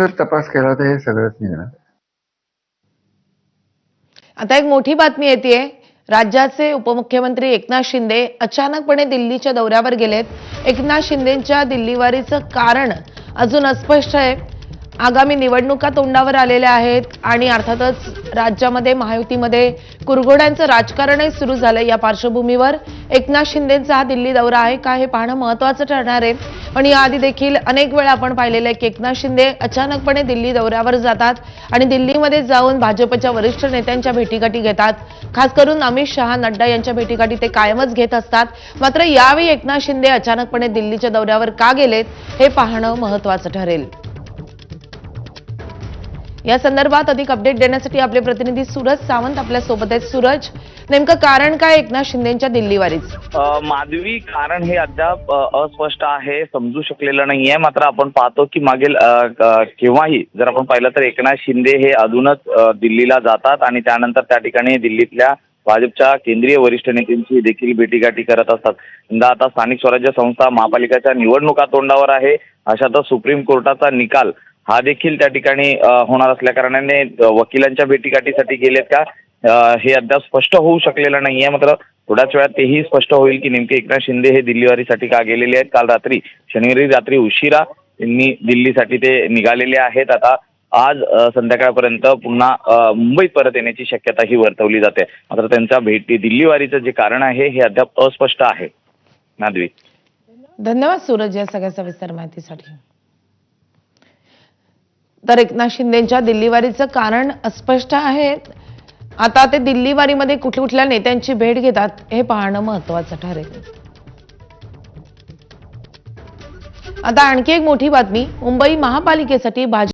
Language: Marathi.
जर तपास केला तर हे सगळंच निघणार. आता एक मोठी बातमी येते राज्याचे उपमुख्यमंत्री एकनाथ शिंदे अचानकपणे दिल्लीच्या दौऱ्यावर गेलेत. एकनाथ शिंदेच्या दिल्लीवारीचं कारण अजून अस्पष्ट आहे. आगामी निवडणुका तोंडावर आलेल्या आहेत आणि अर्थातच राज्यामध्ये महायुतीमध्ये कुरघोड्यांचं राजकारणही सुरू झालंय या पार्श्वभूमीवर. एकनाथ शिंदेचा हा दिल्ली दौरा आहे का हे पाहणं महत्वाचं ठरणार आहे. पण याआधी देखील अनेक वेळा आपण पाहिलेलं आहे की एकनाथ शिंदे अचानकपणे दिल्ली दौऱ्यावर जातात आणि दिल्लीमध्ये जाऊन भाजपच्या वरिष्ठ नेत्यांच्या भेटीगाठी घेतात. खास करून अमित शहा नड्डा यांच्या भेटीगाठी ते कायमच घेत असतात. मात्र यावेळी एकनाथ शिंदे अचानकपणे दिल्लीच्या दौऱ्यावर का गेलेत हे पाहणं महत्वाचं ठरेल. या संदर्भात अधिक अपडेट देण्यासाठी आपले प्रतिनिधी सूरज सावंत आपल्यासोबत आहेत. सूरज नेमकं कारण काय एकनाथ शिंदेच्या दिल्लीवारीच? माधवी कारण हे अद्याप अस्पष्ट आहे समजू शकलेलं नाहीये. मात्र आपण पाहतो की मागील केव्हाही जर आपण पाहिलं तर एकनाथ शिंदे हे अजूनच दिल्लीला जातात आणि त्यानंतर त्या ठिकाणी दिल्लीतल्या भाजपच्या केंद्रीय वरिष्ठ नेत्यांची देखील भेटीगाठी करत असतात. यंदा आता स्थानिक स्वराज्य संस्था महापालिकाच्या निवडणुका तोंडावर आहे. अशातच सुप्रीम कोर्टाचा निकाल हा देखील त्या ठिकाणी होणार असल्या कारणाने वकिलांच्या भेटीगाठीसाठी गेलेत का? हे अद्याप स्पष्ट होऊ शकलेलं नाहीये. मात्र थोड्याच वेळात तेही स्पष्ट होईल की नेमके एकनाथ शिंदे हे दिल्लीवारीसाठी का गेलेले आहेत? काल रात्री शनिवारी रात्री उशिरा त्यांनी दिल्लीसाठी ते निघालेले आहेत. आता आज संध्याकाळपर्यंत पुन्हा मुंबईत परत येण्याची शक्यता ही वर्तवली जाते. मात्र त्यांच्या भेटी दिल्लीवारीचं जे कारण आहे हे अद्याप अस्पष्ट आहे. नादवी. धन्यवाद सूरज या सगळ्या सविस्तर माहितीसाठी. तर एकनाथ शिंदेच्या दिल्लीवारीचं कारण अस्पष्ट आहे. आता ते दिल्लीवारीमध्ये कुठल्या कुठल्या नेत्यांची भेट घेतात हे पाहणं महत्वाचं ठरेल. आता आणखी एक मोठी बातमी. मुंबई महापालिकेसाठी भाजप